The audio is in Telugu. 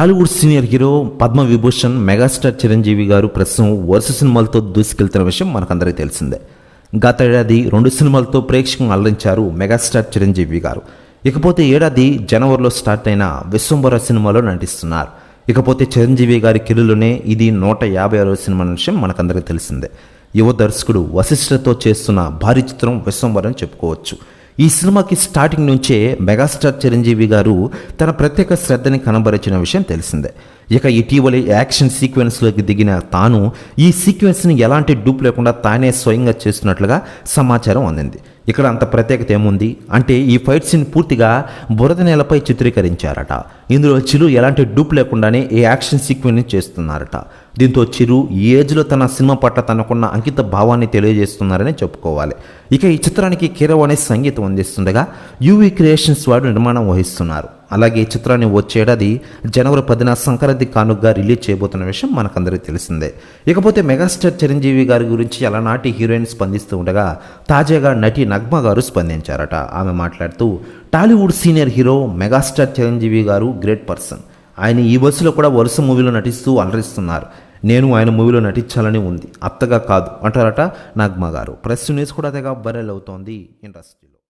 Tollywood senior hero Padma Vibhushan megastar Chiranjeevi గారు ప్రస్తుతం వరుస సినిమాలతో దూసుకెళ్తున్న విషయం మనకందరికీ తెలిసిందే. గత ఏడాది రెండు సినిమాలతో ప్రేక్షకులను అలరించారు మెగాస్టార్ చిరంజీవి గారు. ఇకపోతే ఏడాది జనవరిలో స్టార్ట్ అయిన విశ్వంబర సినిమాలో నటిస్తున్నారు. ఇకపోతే చిరంజీవి గారి కెరీర్లోనే ఇది నూట యాభై ఆరో సినిమా విషయం మనకందరికీ తెలిసిందే. యువ దర్శకుడు వశిష్ఠతో చేస్తున్న భారీ చిత్రం విశ్వంబరం చెప్పుకోవచ్చు. ఈ సినిమాకి స్టార్టింగ్ నుంచే మెగాస్టార్ చిరంజీవి గారు తన ప్రత్యేక శ్రద్ధని కనబరిచిన విషయం తెలిసిందే. ఇక ఇటీవల యాక్షన్ సీక్వెన్స్లోకి దిగిన తాను ఈ సీక్వెన్స్ని ఎలాంటి డూప్ లేకుండా తానే స్వయంగా చేస్తున్నట్లుగా సమాచారం అందింది. ఇక్కడ అంత ప్రత్యేకత ఏముంది? అంటే ఈ ఫైట్ సీన్ పూర్తిగా బురద నేలపై చిత్రీకరించారట. ఇందులో చిరు ఎలాంటి డూప్ లేకుండానే ఈ యాక్షన్ సీక్వెన్స్ చేస్తున్నారట. దీంతో చిరు ఈ ఏజ్లో తన సినిమా పట్ల తనకున్న అంకిత భావాన్ని తెలియజేస్తున్నారని చెప్పుకోవాలి. ఇక ఈ చిత్రానికి కీరవ్ అనే సంగీతం అందిస్తుండగా యూవీ క్రియేషన్స్ వారు నిర్మాణం వహిస్తున్నారు. అలాగే ఈ చిత్రాన్ని వచ్చేడాది జనవరి పదిన సంక్రాంతి కానుకగా రిలీజ్ చేయబోతున్న విషయం మనకందరికీ తెలిసిందే. ఇకపోతే మెగాస్టార్ చిరంజీవి గారి గురించి అలనాటి హీరోయిన్ స్పందిస్తూ ఉండగా తాజాగా నటి నగ్మ గారు స్పందించారట. ఆమె మాట్లాడుతూ Tollywood senior hero megastar Chiranjeevi గారు గ్రేట్ పర్సన్. ఆయన ఈ బస్సులో కూడా వరుస మూవీలో నటిస్తూ అలరిస్తున్నారు. నేను ఆయన మూవీలో నటించాలని ఉంది. అత్తగా కాదు అంటారట నగ్మ గారు. ప్రెస్ న్యూస్ కూడా తెగ బరెల్ అవుతోంది ఇండస్ట్రీలో.